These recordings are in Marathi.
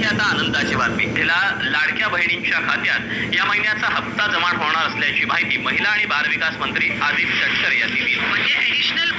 महिलांसाठी आता आनंदाची बातमी. तिला लाडक्या बहिणींच्या खात्यात या महिन्याचा हप्ता जमा होणार असल्याची माहिती महिला आणि बाल विकास मंत्री आदित्य तटकरे यांनी दिली. म्हणजे ऍडिशनल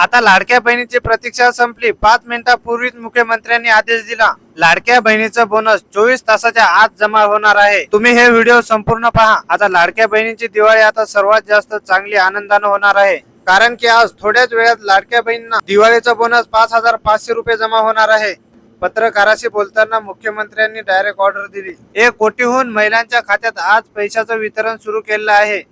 आता लाडक्या बहिणीची प्रतीक्षा संपली. पाच मिनिटापूर्वीच मुख्यमंत्र्यांनी आदेश दिला. लाडक्या बहिणीचा बोनस चोवीस तासाच्या आत जमा होणार आहे. तुम्ही हे व्हिडिओ संपूर्ण पहा. आता लाडक्या बहिणीची दिवाळी आता सर्वात जास्त चांगली आनंदानं होणार आहे. कारण की आज थोड्याच वेळात लाडक्या बहिणींना दिवाळीचा बोनस पाच हजार पाचशे रुपये जमा होणार आहे. पत्रकाराशी बोलताना मुख्यमंत्र्यांनी डायरेक्ट ऑर्डर दिली. एक कोटीहून महिलांच्या खात्यात आज पैशाचं वितरण सुरू केलं आहे.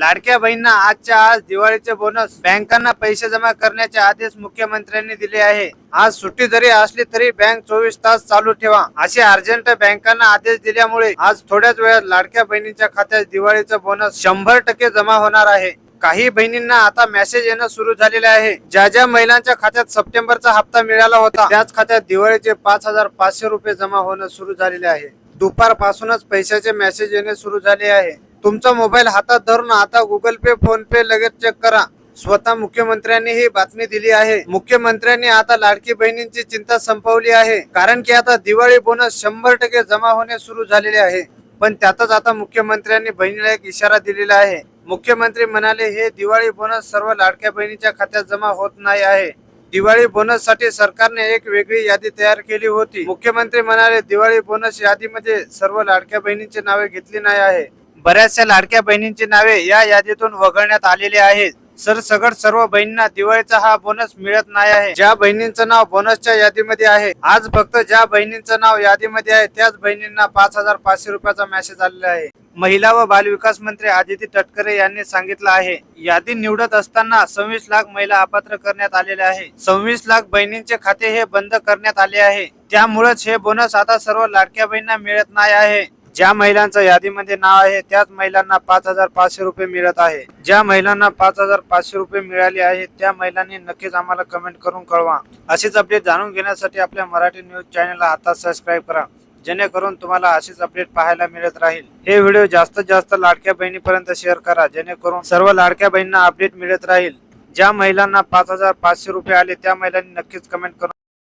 लाडक्या बहिणींना आजच्या आज दिवाळीचे बोनस बँकांना पैसे जमा करण्याचे आदेश मुख्यमंत्र्यांनी दिले आहे. आज सुट्टी जरी असली तरी बँक चोवीस तास चालू ठेवा. असे अर्जंट बँकांना आदेश दिल्यामुळे आज थोड्याच वेळात लाडक्या बहिणींच्या खात्यात दिवाळीचा बोनस शंभर टक्के जमा होणार आहे. काही बहिणींना आता मेसेज येणं सुरू झालेले आहे. ज्या ज्या महिलांच्या खात्यात सप्टेंबरचा हप्ता मिळाला होता त्याच खात्यात दिवाळीचे पाच हजार पाचशे रुपये जमा होणं सुरू झालेले आहे. दुपारपासूनच पैशाचे मेसेज येणे सुरू झाले आहे. तुमचा मोबाईल हातात धरून आता गुगल पे फोन पे लगेच चेक करा. स्वतः मुख्यमंत्र्यांनी ही बातमी दिली आहे. मुख्यमंत्र्यांनी आता लाडकी बहिणींची चिंता संपवली आहे. कारण की आता दिवाळी बोनस शंभर टक्के जमा होणे सुरू झालेले आहे. पण त्यातच आता मुख्यमंत्र्यांनी बहिणीला एक इशारा दिलेला आहे. मुख्यमंत्री म्हणाले हे दिवाळी बोनस सर्व लाडक्या बहिणीच्या खात्यात जमा होत नाही आहे. दिवाळी बोनससाठी सरकारने एक वेगळी यादी तयार केली होती. मुख्यमंत्री म्हणाले दिवाळी बोनस यादीमध्ये सर्व लाडक्या बहिणींची नावे घेतली नाही आहे. बऱ्याचशा लाडक्या बहिणींची नावे या यादीतून वगळण्यात आलेली आहेत. सर सगळ सर्व बहिणींना दिवाळीचा हा बोनस मिळत नाही आहे. ज्या बहिणींचं नाव बोनसच्या यादीमध्ये आहे आज फक्त ज्या बहिणींचं नाव यादीमध्ये आहे त्याच बहिणींना पाच हजार पाचशे रुपयाचा मेसेज आलेला आहे. महिला व बालविकास मंत्री आदिती तटकरे यांनी सांगितलं आहे यादी निवडत असताना सव्वीस लाख महिला अपात्र करण्यात आलेल्या आहे. सव्वीस लाख बहिणींचे खाते हे बंद करण्यात आले आहे. त्यामुळेच हे बोनस आता सर्व लाडक्या बहिणींना मिळत नाही आहे. ज्या महिलांचं यादीमध्ये नाव आहे त्याच महिलांना पाच हजार पाचशे रुपये मिळत आहे. ज्या महिलांना पाच हजार पाचशे रुपये मिळाले आहेत त्या महिलांनी नक्कीच आम्हाला कमेंट करून कळवा. अशीच अपडेट जाणून घेण्यासाठी आपल्या मराठी न्यूज चॅनलला आता सबस्क्राईब करा. जेणेकरून तुम्हाला अशीच अपडेट पाहायला मिळत राहील. हे व्हिडिओ जास्तीत जास्त लाडक्या बहिणीपर्यंत शेअर करा. जेणेकरून सर्व लाडक्या बहिणींना अपडेट मिळत राहील. ज्या महिलांना पाच हजार पाचशे रुपये आले त्या महिलांनी नक्कीच कमेंट करून